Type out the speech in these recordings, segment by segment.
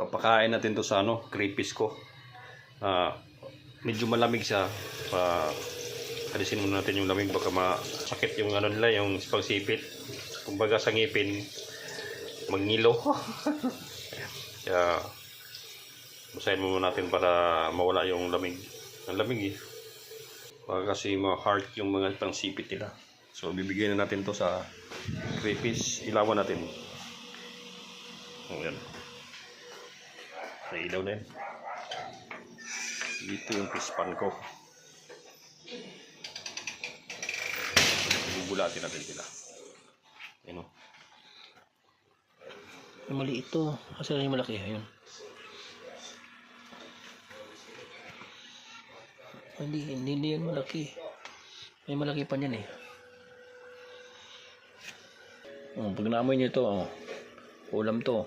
Papakain natin to sa ano, crayfish ko. Ah, medyo malamig siya. Pa alisin muna natin yung lamig baka masakit yung ano nila, yung pagsipit. Kumbaga sa ngipin, magngilo. Kaya basahin muna natin para mawala yung lamig. Ang lamig eh. Baka kasi ma-heart yung mga pangsipit nila. So bibigyan na natin to sa crayfish. Ilawan natin. Ayan. Nailaw na yan. Dito yung pispan ko. Bubulatin natin sila. Ayan o. Yung mali ito. Kasi yung malaki. Ayun. Hindi, hindi, yan malaki. May malaki pa niyan eh. Oh, pag naamoy niyo ito, oh, ulam to.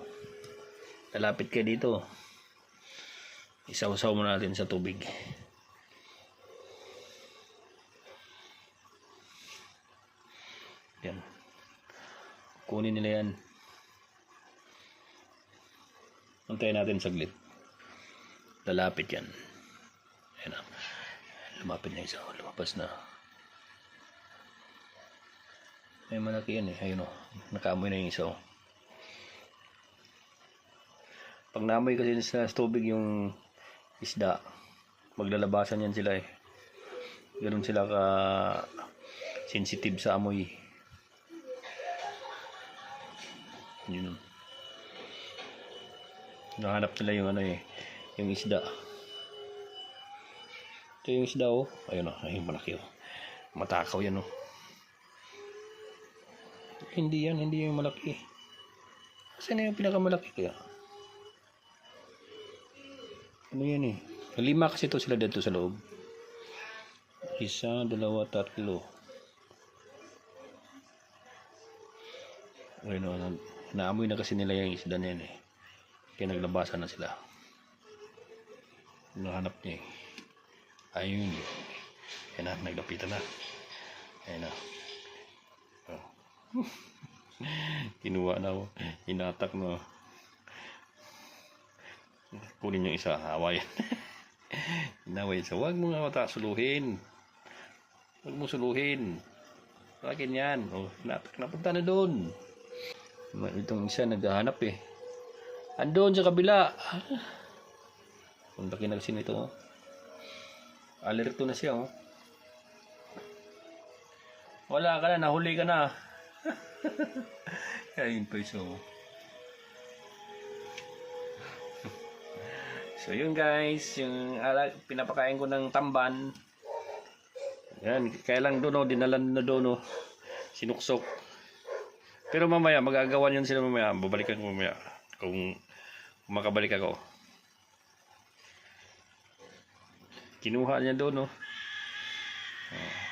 Lalapit kayo dito. Isaw-saw mo natin sa tubig. Yan. Kunin nila yan. Antayin natin saglit. Lalapit yan. Ayan na. Lumapit na isa. Lumabas na. May malaki yan eh. Ayun o. Nakaamoy na yung isa o. Pag naamoy kasi sa tubig yung isda, maglalabasan yan sila eh. Ganun sila ka sensitive sa amoy. Yun. Nahanap nila yung ano eh, yung isda. Ito yung isda oh. Ayun oh, ayun malaki oh. Matakaw yan oh. Hindi yan, hindi yung malaki. Kasi na yung pinakamalaki kaya. Ano yan eh. Lima kasi ito sila dito sa loob. Isa, dalawa, tatlo. Ayun na- naamoy na kasi nila yung isda na yan eh. Kaya naglabasan na sila. Nahanap niya eh. Ayun. Yan na, naglapitan na. Ayun na. Oh. Kinuha na ako. Inatak na. Kunin yung isa. Awayan. Inaway sa Huwag mo nga mata suluhin. Huwag mo suluhin. Akin yan. Oh, natak na punta na doon. Itong isa naghahanap eh. Andun sa kabila. Na kasi nito. Oh. Alerto na siya. Oh. Wala ka na, nahuli ka na. Ayun pa so. So yun guys, yung ala, pinapakain ko ng tamban. Yan, kaya lang doon oh, dinalan na doon oh. Sinuksok. Pero mamaya, magagawan yun sila mamaya. Babalikan ko mamaya. Kung makabalik ako. Kinuha niya doon, no? Oh.